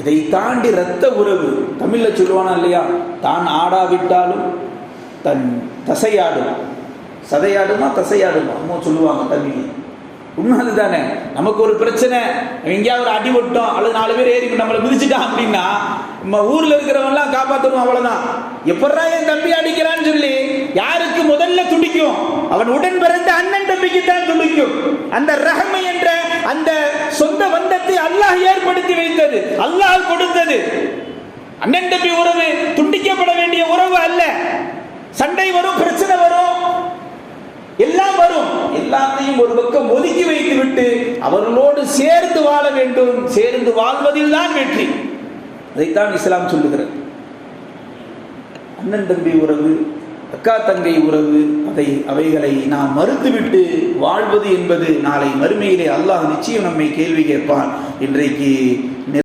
இதை தாண்டி இரத்த உறவு தமிழில் சொல்லுவானா இல்லையா? தான் ஆடாவிட்டாலும் தன் தசையாடும். சதையாடுமா தசையாடுமா? அம்மா சொல்லுவாங்க தமிழ் உண்மை அதுதானே நமக்கு ஒரு பிரச்சனை. எங்கேயாவது ஒரு அடி விட்டோம் அல்லது நாலு பேர் ஏறி நம்மளை மிதிச்சுட்டான் அப்படின்னா நம்ம ஊர்ல இருக்கிறவங்கலாம் காப்பாற்றணும் அவ்வளவுதான். எப்படா என் தம்பி அடிக்கிறான்னு சொல்லி யாருக்கு முதல்ல துடிக்கும்? அவன் உடன் பிறந்த அண்ணன் தம்பிக்கு தான் துடிக்கும். அந்த ரஹமை என்ற அந்த சொந்த பந்தத்தை அல்லாஹ் ஏற்படுத்தி அல்லாஹ் கொடுத்தது. அண்ணன் தம்பி உறவு துண்டிக்கப்பட வேண்டிய உறவு அல்ல. சண்டை வரும் பிரச்சனை வரும். எல்லாம் வரும். எல்லாத்தையும் ஒரு பக்கம் ஒதுக்கி வைத்து விட்டு அவர்களோடு சேர்ந்து வாழ வேண்டும். சேர்ந்து வாழ்வதில் தான் வெற்றி. அதைத்தான் இஸ்லாம் சொல்லுகிறது. அண்ணன் தம்பி உறவு அக்கா தங்கை உறவு அதை அவைகளை நாம் மறுத்துவிட்டு வாழ்வது என்பது நாளை மறுமையிலே அல்லாஹ் நிச்சயம் நம்மை கேள்வி கேட்பான். இன்றைக்கு